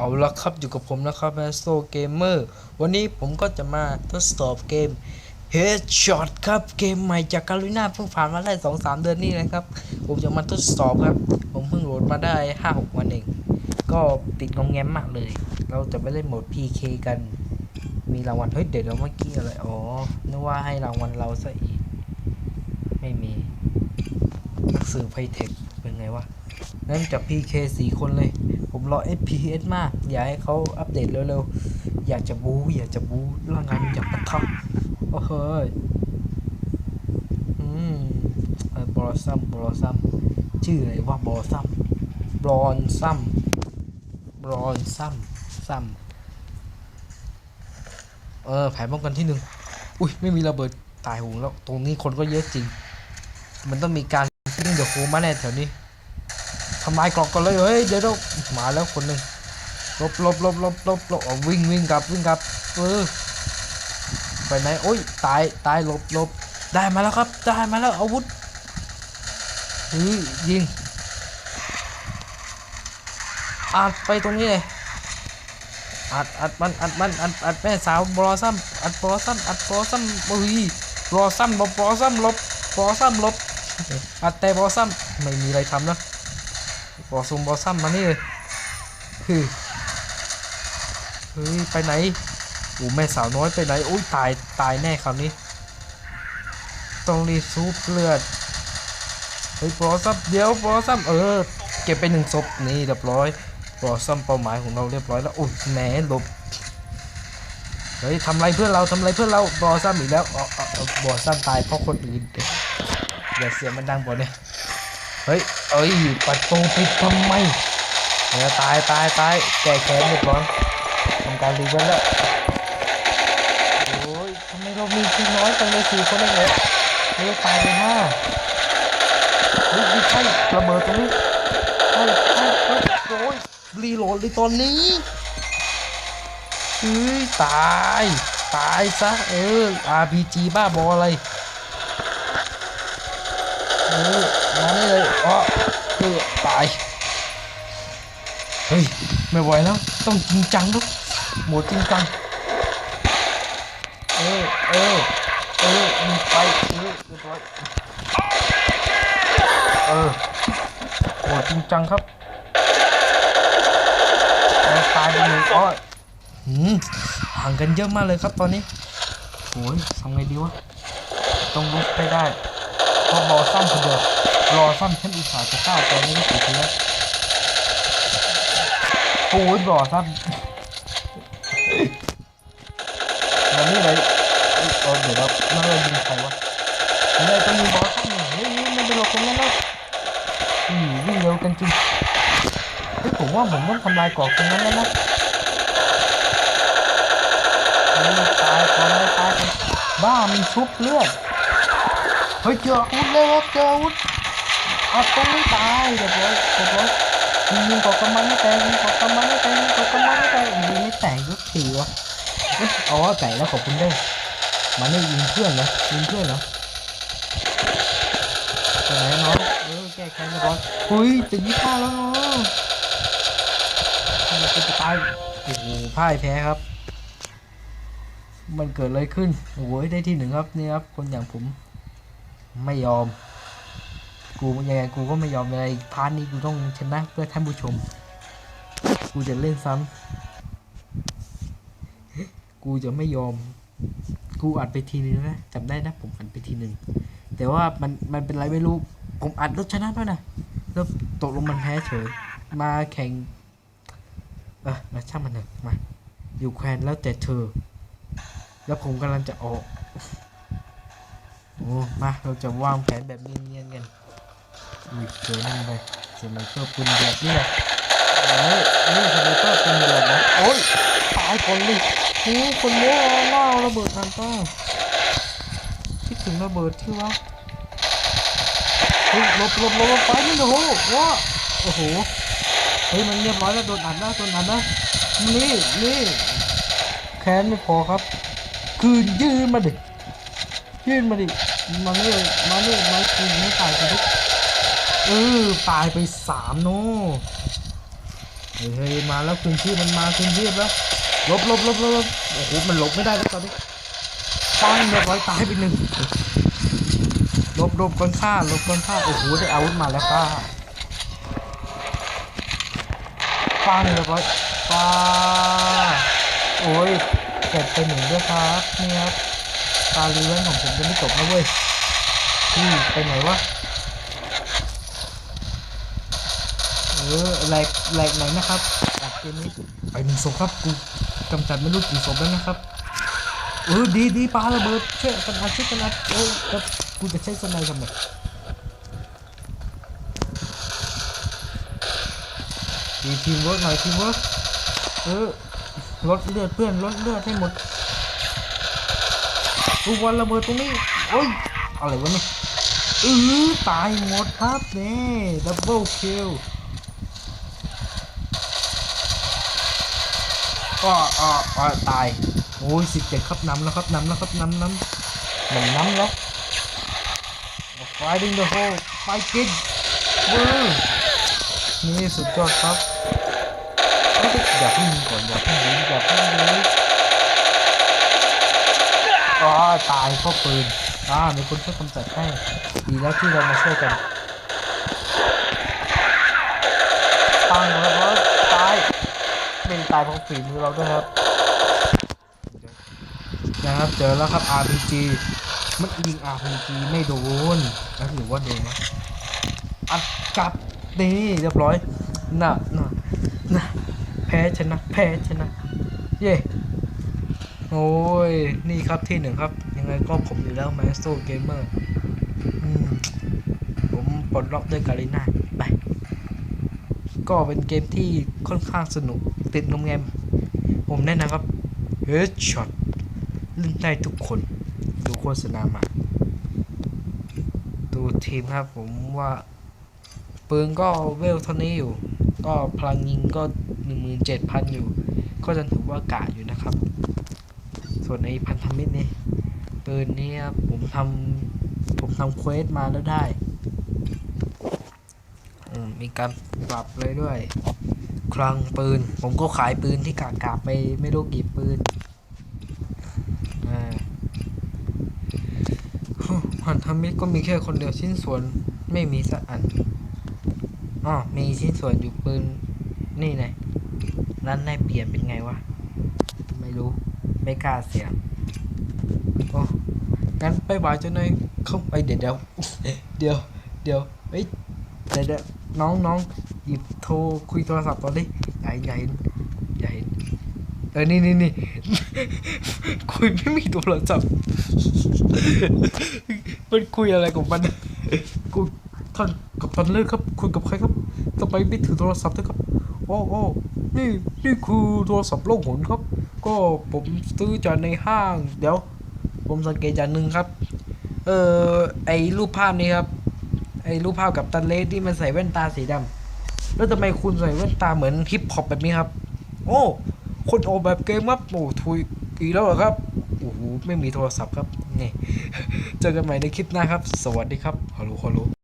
เอาละครับอยู่กับผมนะครับแมสโซเกมเมอร์วันนี้ผมก็จะมาทดสอบเกม Headshot ครับเกมใหม่จากการุณาเพิ่งผ่านมาได้สองสามเดือนนี่นะครับ ผมจะมาทดสอบครับ ผมเพิ่งโหลดมาได้ห้าหกวันเอง ก็ติดงงแงมมากเลย เราจะไปเล่นโหมด PK กัน มีรางวัลเฮ้ยเดี๋ยวเราเมื่อกี้อะไร อ๋อนึกว่าให้รางวัลเราซะอีก ไม่มีนักสืบไพเทคเป็นไงวะเริ่มจาก PK สี่คนเลย ผมรอ FPS มาก อยากให้เขาอัปเดตเร็วๆ อยากจะบู๊อยากจะบู๊ร่างกายมันอยากปะทะโอ้เฮ้ยอืมเออบอซัมบอซัมชื่ออะไรวะบอซัมบรอนซัมบรอนซัมซัมเออแผนป้องกันที่หนึ่งอุ้ยไม่มีระเบิดตายหูแล้ว ตรงนี้คนก็เยอะจริง มันต้องมีการทิ้งเดอะโคมาแน่แถวนี้ำลายกรอบก่อนเลยเฮ้ยเดี๋ยวเรามาแล้วคนหนึ่งลบลบลบลบลบลบวิ่งวิ่งกลับวิ่งกลับเออไปไหนโอ้ยตายตายลบลบได้มาแล้วครับได้มาแล้วอาวุธเฮ้ยยิงอัดไปตรงนี้เลยอัดอัดมันอัดมันอัดอัดแม่สาวบลอซัมอัดบลอซัมอัดบลอซัมเฮ้ยบลอซัมลบบลอซัมลบบลอซัมลบอัดแต่บลอซัมไม่มีอะไรทำนะ บอซุมบอซัมมานี่เลยเฮ้ยเฮ้ยไปไหนอ้แม่สาวน้อยไปไหนอุ้ยตายตายแน่คราวนี้ ต้องรีซูปเลือดเฮ้ยบอซัมเดี๋ยวบอซัมเออ เก็บไปหนึ่งศพนี่เรียบร้อยบอซัมเป้าหมายของเราเรียบร้อยแล้วอุ้ยแหมหลบเฮ้ยทำไรเพื่อนเราทำไรเพื่อนเราบอซัมอีกแล้วอ๋อบอซัมตายเพราะคนอื่นอย่าเสียงมันดังบ่เนี่ย เฮ้ย เอ้ยประตูปิดทำไมเดี๋ยตายตายตายแก่แค้นเรียบร้อยทำการรีเวนแล้วโอ้ยทำไมเรามีทีน้อยจังเลยสี่คนเองเหรอเฮ้ยตายไปห้าเฮ้ยไม่ใช่ระเบิดตรงนี้ใช่ใช่เฮ้ยโอ้ยรีโหลดเลยตอนนี้เฮ้ยตายตายซะเออ RPG บ้าบออะไรเออมานี่เลยายเฮ้ยไม่ไหวแล้ว ต้องจริงจังลูกหมดจริงจังเออเออเออมีไปเออเรียบร้อยเออโหดจริงจังครับตายไปหนึ่อ้อยหืมห่างกันเยอะมากเลยครับตอนนี้โอ้ยทำไงดีวะ ต้องลุกไปได้พอรอสั้นคนเดียว รอสั้นฉันอุตส่าห์จะฆ่าตอนนี้ก็กี่ทีแล้วโอ้ยรอสั้นมันนี่เลยเออเดี๋ยวเรานั่งเรยิงใครวะอะไรต้องยิงบอสสั้นเนี่ยเฮ้ยมันเป็นหลอกตรงนั้นแล้วอืมวิ่งเร็วกันจริงเฮ้ยผมว่าผมต้องทำลายกรอบตรงนั้นแล้วนะตายก่อนเลยตายก่อนบ้ามันชุบเลือดเฮ้ยเจออาวุธเลยครับเจออาวุธ เอาตรงนี้ตายเรียบร้อยเรียบอยยิงยิงกอกกำมันไม่แตกยิงกอกกำมันไม่แตกยิงกอกกำมันไม่แตกยิงไม่แตกยุกทีวะเอ๊ะอ๋อแตกแล้วขอบคุณเด้อมานี่ยิงเพื่อนเหรอยิงเพื่อนเหรอไปไหนน้องเออแก้แค้นไปก่อนเฮ้ยจะยี่ห้าแล้วเนาะมันจะตายโอ้โหพ่ายแพ้ครับ มันเกิดอะไรขึ้นโอ้ยได้ที่หนึ่งครับนี่ครับคนอย่างผมไม่ยอม กูยังไงกูก็ไม่ยอมเลยพาร์ทนี้กูต้องชนะเพื่อท่านผู้ชม กูจะเล่นซ้ำกูจะไม่ยอม กูอัดไปทีนึงนะจำได้นะผมอัดไปทีหนึ่งแต่ว่ามันมันเป็นไรไม่รู้ผมอัดแล้วชนะด้วยนะแล้วตกลงมันแพ้เฉย มาแข่งเออมาช่างมันเถอะมาอยู่แควนแล้วแต่เธอ แล้วผมกำลังจะออกโอ้มาเราจะวางแผนแบบเนียนๆกัน อุ้ยเจอนั่นไปสไนเปอร์ปืนแบบนี่แหละเฮ้ยนี่สไนเปอร์ปืนแบบนะโอ้ยตายคนเลยโอ้คนเนี้ยล่าระเบิดนันต้าคิดถึงระเบิดที่วะเฮ้ยลบลบลบไปนี่โอ้โหว้าโอ้โหเฮ้ยมันเรียบร้อยแล้วโดนอัดแล้วโดนอัดแล้วนี่นี่แค้นไม่พอครับ คืนยืนมาดิยื่นมาดิมานี่ยมานี่มาคืนไม่ตายไปทุก เออ ตายไปสามโน่เฮ้ยมาแล้วคืนชีพมันมาคืนชีพแล้วลบลบลบลบโอ้โหมันลบไม่ได้แล้วตอนนี้ปังเรียบร้อยตายไปหนึ่งลบลบก่อนฆ่าลบก่อนฆ่าโอ้โหได้อาวุธมาแล้วค่ะปังเรียบร้อยป้าโอ้ยเก็บไปหนึ่งด้วยครับนี่ครับตาลีเวนของผมจะไม่จบนะเว้ยพี่ไปไหนวะ ออแหลกแหลกไหนนะครับแหลกเกมนี้ไปหนึ่งศพครับกูกำจัดไม่รู้กี่ศพแล้วนะครับเออดีดีปาระเบิดช่วยกันอัดช่วยกันอัดเออแล้วกูจะใช้สไนด์ทำไมดีทีมเวิร์กหน่อยทีมเวิร์กเออลดเลือดเพื่อนลดเลือดให้หมดกูวันระเบิดตรงนี้โอ้ยอะไรวะเนี่ยเออตายหมดครับนี่ดับเบิลคิล ก็อ่อตาย โอ้ยสิบเจ็ดครับนำแล้วครับนำแล้วครับนำนำหนึ่งนำแล้ว Fighting the hole fight kid เว้นี่สุดยอดครับอ้ยอย่าเพิ่งยิงก่อนอย่าเพิ่งยิงอย่าเพิ่งยิงอ๋อตายเพราะปืนอ่ามีคนช่วยกำจัดให้ดีแล้วที่เรามาช่วยกันปังแล้ว ตายเพราะฝีมือเราด้วยครับ นะครับเจอแล้วครับ RPG มันยิง RPG ไม่โดนแล้วหรือว่าโดนวะอัดกลับนี่เรียบร้อยน่ะน่ะน่ะแพ้ชนะ แพ้ชนะ เย่โอ้ย นี่ครับที่หนึ่งครับ ยังไงก็ผมอยู่แล้ว Maestro Gamer อืมผมปลดล็อกด้วยการีน่าไป ก็เป็นเกมที่ค่อนข้างสนุก ติดงมแงม ผมแนะนำครับ Headshot เล่นได้ทุกคน ดูโฆษณามาดูทีมครับผมว่าปืนก็เวลเท่านี้อยู่ ก็พลังยิงก็ 17,000 อยู่ ก็จะถือว่ากะอยู่นะครับ ส่วนในพันธมิตรนี่ปืนนี้ครับผมทำผมทำเควสมาแล้วได้อืมมีการปรับเลยด้วย คลังปืน ผมก็ขายปืนที่กากาไปไม่รู้กี่ปืนอ่าหันธมิตรก็มีแค่คนเดียวชิ้นส่วนไม่มีสักอันอ๋อมีชิ้นส่วนอยู่ปืน นี่ไงนั้นในเปลี่ยนเป็นไงวะ ไม่รู้ ไม่กล้าเสียงโอ้งั้นไปบายจะหน่อยเข้าไปเดี๋ยวเดี๋ยวเดี๋ยวเดี๋ยวเฮ้ยเดะเดี๋ยวน้องน้อง หยิบโทรคุยโทรศัพท์ตอนนี้ใหญ่ใหญ่ใหญ่เออนี่นี่นี่คุยไม่มีโทรศัพท์มันคุยอะไรของมันกูท่านกับท่านเลิกครับ คุยกับใครครับทำไมไม่ถือโทรศัพท์ด้วยครับโอ้โอ้นี่นี่คือโทรศัพท์โลกหนครับ ก็ผมซื้อจากในห้าง เดี๋ยว ผมสังเกตอย่างหนึ่งครับ เออไอรูปภาพนี้ครับ ไอรูปภาพกับตันเลสที่มันใส่แว่นตาสีดำ แล้วทำไมคุณใส่แว่นตาเหมือนฮิปฮอปแบบนี้ครับ โอ้คนออกแบบเกมครับโอ้ทุยอีกแล้วเหรอครับโอ้โหไม่มีโทรศัพท์ครับนี่เจอกันใหม่ในคลิปหน้าครับ สวัสดีครับฮัลโหลฮัลโหล